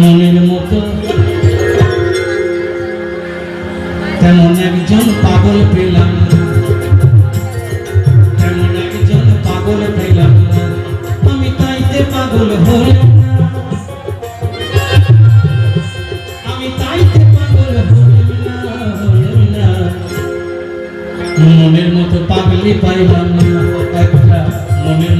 মনের মতো। তেমন একজন পাগল পেলাম। তেমন একজন পাগল পেলাম। আমি তাইতে পাগল পাগল হলাম। না মনের মতো পাগলি পাইলাম একটা মনের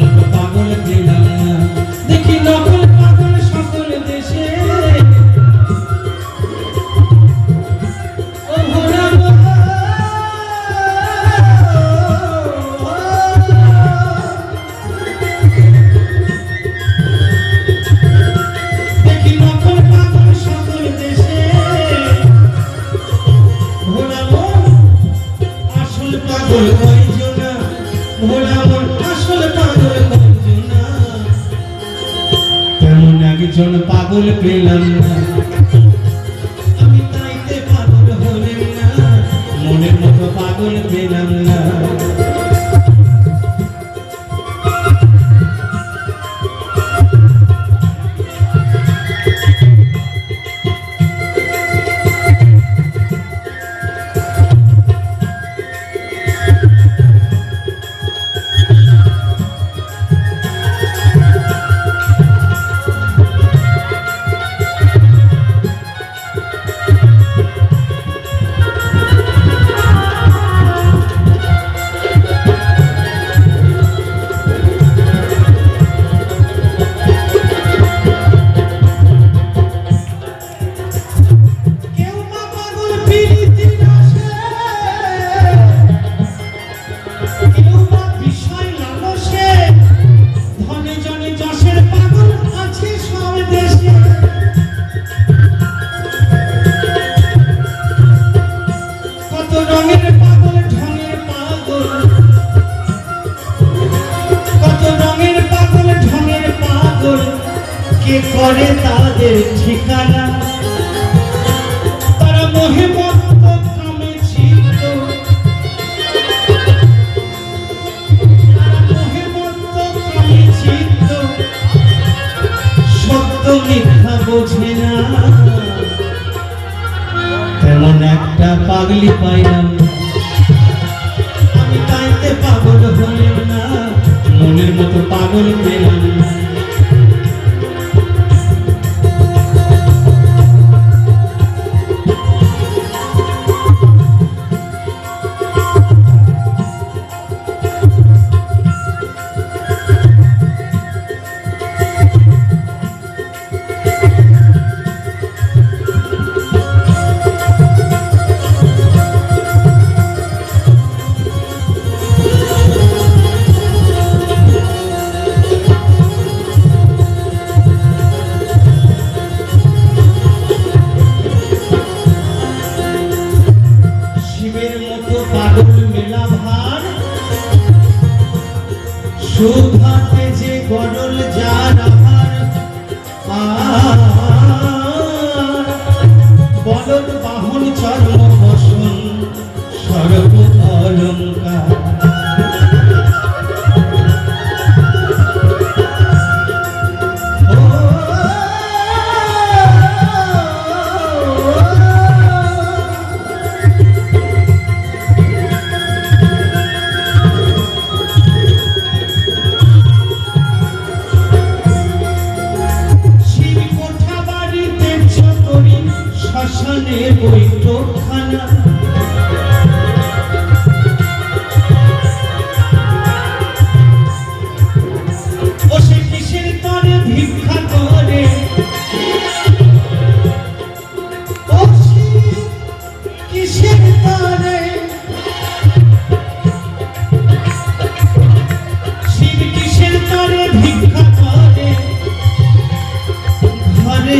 পেলাম না আমি তাইতে পাগল হলেন না। মনের মতো পাগল পেলাম না। করে তাদের ঠিকানা। তারা মোহে মত্ত কামে ছিল তারা মোহে মত্ত কামে ছিল সত্য মিথ্যা বোঝে না। তেমন একটা পাগলি পাইলাম। আমি তাইতে পাগল হলাম না। মনের মতো পাগল পেলাম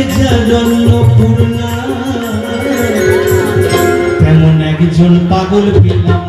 ঘরে জন্য পূর্ণা তেমন একজন পাগল পেলাম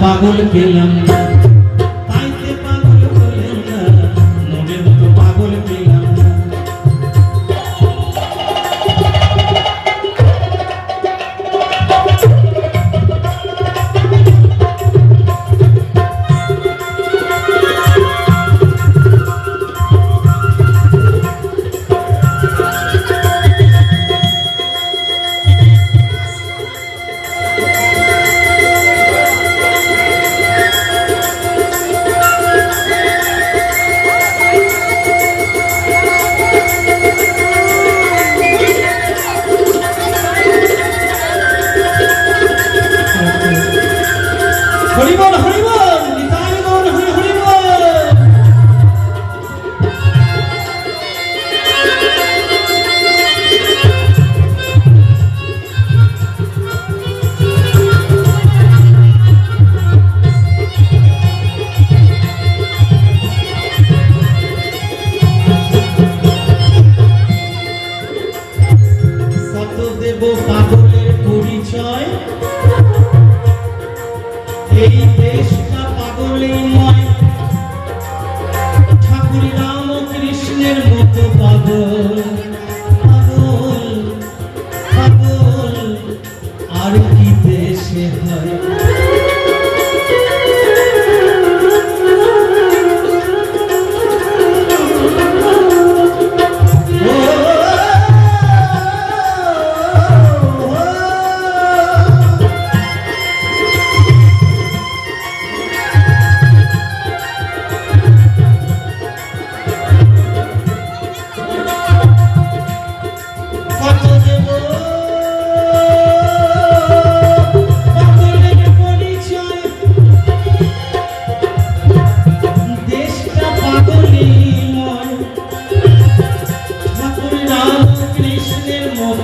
পাগল পেলাম।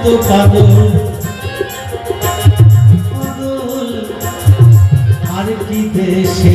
পাগল। পাগল। আর কি দেশে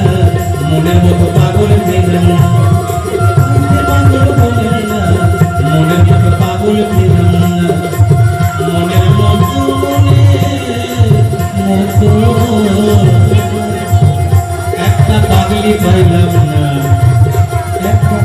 মনের মতো পাগল ভেবে না মনের মতো পাগল ভেবে না মনের মতো একটা পাগলি পাইলাম না। একটা